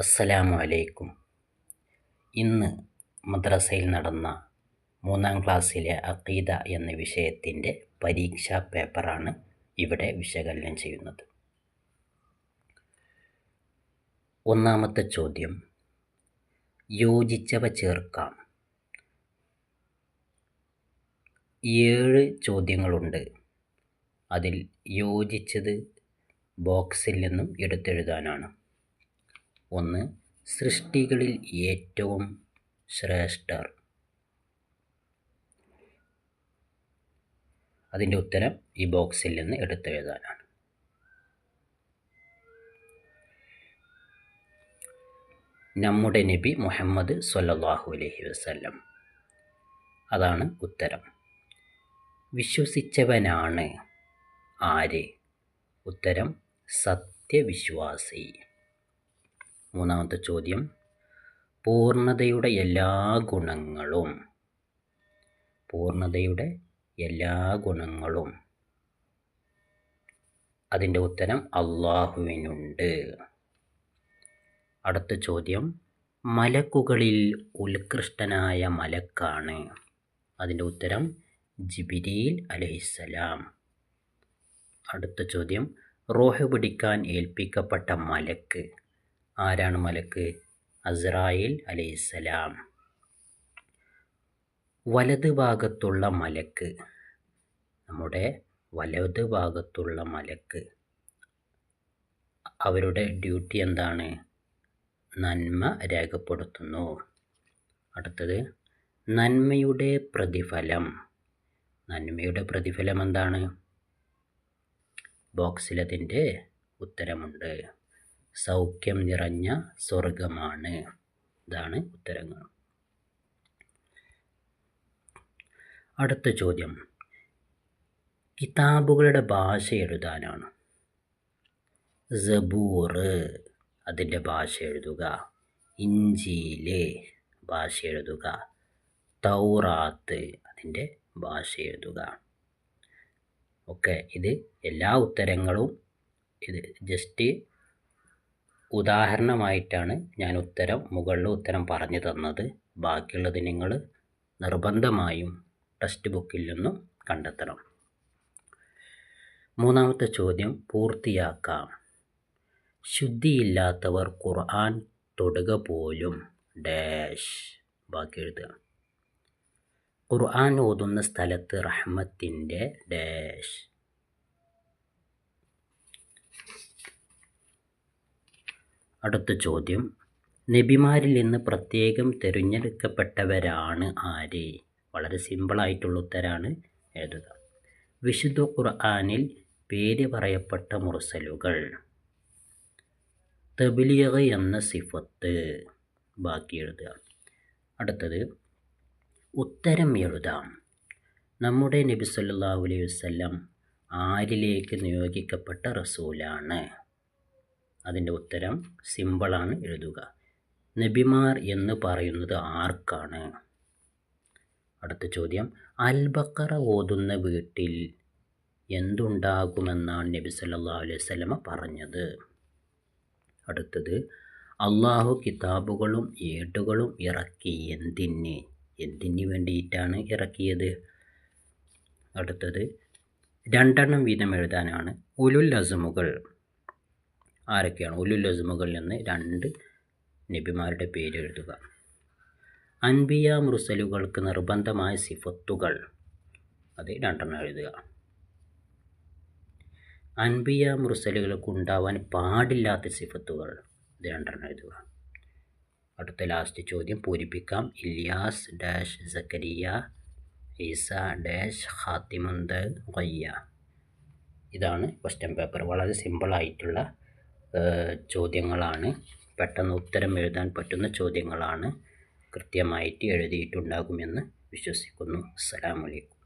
അസ്സലാമു അലൈക്കും ഇന്ന് മദ്രസയിൽ നടന്ന മൂന്നാം ക്ലാസ്സിലെ അഖീദ എന്ന വിഷയത്തിന്റെ പരീക്ഷാ പേപ്പറാണ് ഇവിടെ വിശകലനം ചെയ്യുന്നത്. ഒന്നാമത്തെ ചോദ്യം യോജിച്ചവ ചേർക്കാം. ഏഴ് ചോദ്യങ്ങളുണ്ട്. അതിൽ യോജിച്ചത് ബോക്സിൽ നിന്നും എടുത്തെഴുതാനാണ്. ഒന്ന് സൃഷ്ടികളിൽ ഏറ്റവും ശ്രേഷ്ഠർ. അതിന്റെ ഉത്തരം ഈ ബോക്സിൽ നിന്ന് എടുത്തെഴുതാനാണ് നമ്മുടെ നബി മുഹമ്മദ് സല്ലല്ലാഹു അലൈഹി വസല്ലം. അതാണ് ഉത്തരം. വിശ്വസിച്ചവനാണ് ആര്? ഉത്തരം സത്യവിശ്വാസി. മൂന്നാമത്തെ ചോദ്യം. പൂർണതയുടെ എല്ലാ ഗുണങ്ങളും. പൂർണതയുടെ എല്ലാ ഗുണങ്ങളും. അതിന്റെ ഉത്തരം അള്ളാഹുവിനുണ്ട് അടുത്ത ചോദ്യം. മലക്കുകളിൽ ഉത്കൃഷ്ടനായ മലക്കാണ്. അതിന്റെ ഉത്തരം ജിബിരിയിൽ അലഹിസലാം അടുത്ത ചോദ്യം. റോഹ് പിടിക്കാൻ ഏൽപ്പിക്കപ്പെട്ട മലക്ക്. ആരാണ് മലക്ക്? അസ്രായിൽ അലൈഹിസ്സലാം. വലത് ഭാഗത്തുള്ള മലക്ക്. നമ്മുടെ വലത് ഭാഗത്തുള്ള മലക്ക്. അവരുടെ ഡ്യൂട്ടി എന്താണ്? നന്മ രേഖപ്പെടുത്തുന്നു. അടുത്തത് നന്മയുടെ പ്രതിഫലം. നന്മയുടെ പ്രതിഫലം എന്താണ്? ബോക്സിലതിന്റെ ഉത്തരമുണ്ട്. സൗഖ്യം നിറഞ്ഞ സ്വർഗമാണ് ഇതാണ് ഉത്തരങ്ങൾ. അടുത്ത ചോദ്യം. കിതാബുകളുടെ ഭാഷ എഴുതാനാണ്. സബൂർ അതിന്റെ ഭാഷ എഴുതുക. ഇഞ്ചിയിലെ ഭാഷ എഴുതുക. തൗറാത്ത് അതിന്റെ ഭാഷ എഴുതുക. ഓക്കെ ഇത് എല്ലാ ഉത്തരങ്ങളും ഇത് ജസ്റ്റ് ഉദാഹരണമായിട്ടാണ് ഞാൻ ഉത്തരം മുകളിൽ ഉത്തരം പറഞ്ഞു തന്നത്. ബാക്കിയുള്ളത് നിങ്ങൾ നിർബന്ധമായും ടെക്സ്റ്റ് ബുക്കിൽ നിന്നും കണ്ടെത്തണം. മൂന്നാമത്തെ ചോദ്യം പൂർത്തിയാക്കാം. ശുദ്ധിയില്ലാത്തവർ ഖുർആൻ തൊടുക പോലും ഡാഷ്. ബാക്കി എഴുതുക. ഖുർആൻ ഓതുന്ന സ്ഥലത്ത് റഹ്മത്തിന്റെ ഡാഷ്. അടുത്ത ചോദ്യം. നബിമാരിൽ നിന്ന് പ്രത്യേകം തിരഞ്ഞെടുക്കപ്പെട്ടവരാണ് ആര്? വളരെ സിമ്പിളായിട്ടുള്ള ഉത്തരാണ് എഴുതുക. വിശുദ്ധ ഖുർആാനിൽ പേര് പറയപ്പെട്ട മുറസലുകൾ തബിലിയക എന്ന സിഫത്ത്. ബാക്കി എഴുതുക. അടുത്തത് ഉത്തരം എഴുതാം. നമ്മുടെ നബി സല്ലല്ലാഹു അലൈഹി ആരിലേക്ക് നിയോഗിക്കപ്പെട്ട റസൂലാണ്. അതിന്റെ ഉത്തരം സിമ്പിളാണ് എഴുതുക. നബിമാർ എന്ന് പറയുന്നത് ആർക്കാണ്? അടുത്ത ചോദ്യം. അൽബക്കറ ഓതുന്ന വീട്ടിൽ എന്തുണ്ടാകുമെന്നാണ് നബി സല്ലാ അലൈഹി വസല്ലമ പറഞ്ഞത്. അടുത്തത് അള്ളാഹു കിതാബുകളും ഏടുകളും ഇറക്കി എന്തിന്? എന്തിന് വേണ്ടിയിട്ടാണ് ഇറക്കിയത്? അടുത്തത് രണ്ടെണ്ണം വീതം എഴുതാനാണ് ഉലുൽ അസമുകൾ. ആരൊക്കെയാണ്? ഉലുൽ അസ്മകളിൽ നിന്ന് രണ്ട് നബിമാരുടെ പേര് എഴുതുക. അൻബിയ മുർസലുകൾക്ക് നിർബന്ധമായ സിഫത്തുകൾ. അത് രണ്ടെണ്ണം എഴുതുക. അൻബിയ മുർസലുകൾക്ക് ഉണ്ടാവാൻ പാടില്ലാത്ത സിഫത്തുകൾ. ഇത് രണ്ടെണ്ണം എഴുതുക. അടുത്ത ലാസ്റ്റ് ചോദ്യം പൂരിപ്പിക്കാം. ഇലിയാസ് ഡാഷ് സക്കരിയ ഈസ ഡാഷ് ഹാത്തിമന്ത് ഇതാണ് ക്വസ്റ്റ്യൻ പേപ്പർ. വളരെ സിമ്പിളായിട്ടുള്ള ചോദ്യങ്ങളാണ്. പെട്ടെന്ന് ഉത്തരം എഴുതാൻ പറ്റുന്ന ചോദ്യങ്ങളാണ് കൃത്യമായിട്ട് എഴുതിയിട്ടുണ്ടാകുമെന്ന് വിശ്വസിക്കുന്നു. അസ്സലാമലൈക്കും